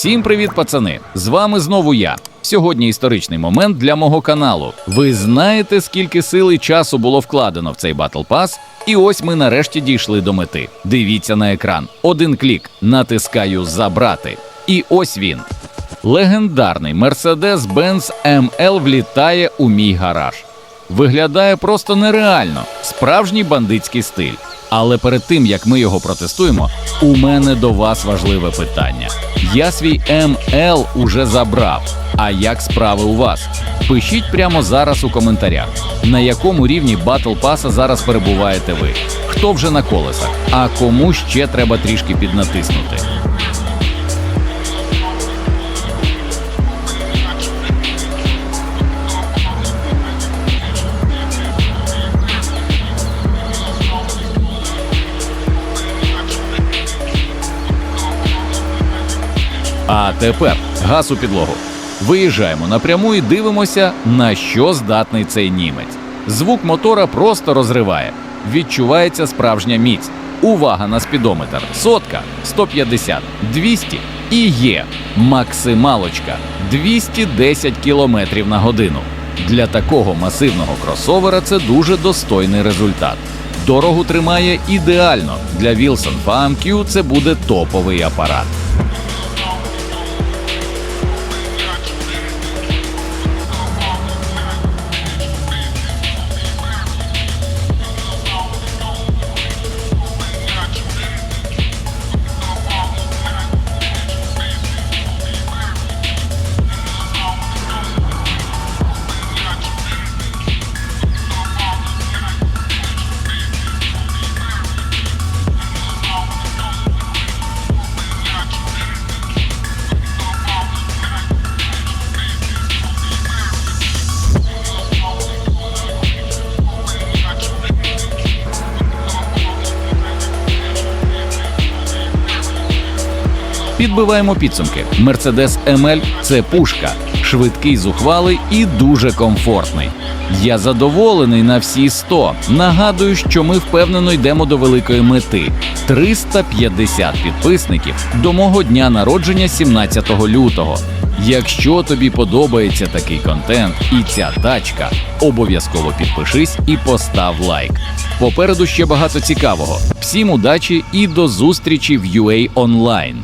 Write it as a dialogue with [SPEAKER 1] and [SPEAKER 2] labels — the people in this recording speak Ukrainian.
[SPEAKER 1] Всім привіт, пацани! З вами знову я. Сьогодні історичний момент для мого каналу. Ви знаєте, скільки сил і часу було вкладено в цей батл пас? І ось ми нарешті дійшли до мети. Дивіться на екран. Один клік. Натискаю Забрати. І ось він. Легендарний Mercedes-Benz ML влітає у мій гараж. Виглядає просто нереально, справжній бандитський стиль. Але перед тим як ми його протестуємо, у мене до вас важливе питання. Я свій МЛ уже забрав. А як справи у вас? Пишіть прямо зараз у коментарях, на якому рівні батл паса зараз перебуваєте ви. Хто вже на колесах, а кому ще треба трішки піднатиснути. А тепер газ у підлогу. Виїжджаємо напряму і дивимося, на що здатний цей німець. Звук мотора просто розриває. Відчувається справжня міць. Увага на спідометр. Сотка, 150, 200 і є максималочка 210 км на годину. Для такого масивного кросовера це дуже достойний результат. Дорогу тримає ідеально. Для Wilson FAMQ це буде топовий апарат. Підбиваємо підсумки. Mercedes ML – це пушка, швидкий, зухвалий і дуже комфортний. Я задоволений на всі 100. Нагадую, що ми впевнено йдемо до великої мети 350 підписників до мого дня народження 17 лютого. Якщо тобі подобається такий контент і ця тачка, обов'язково підпишись і постав лайк. Попереду ще багато цікавого. Всім удачі і до зустрічі в UA Online.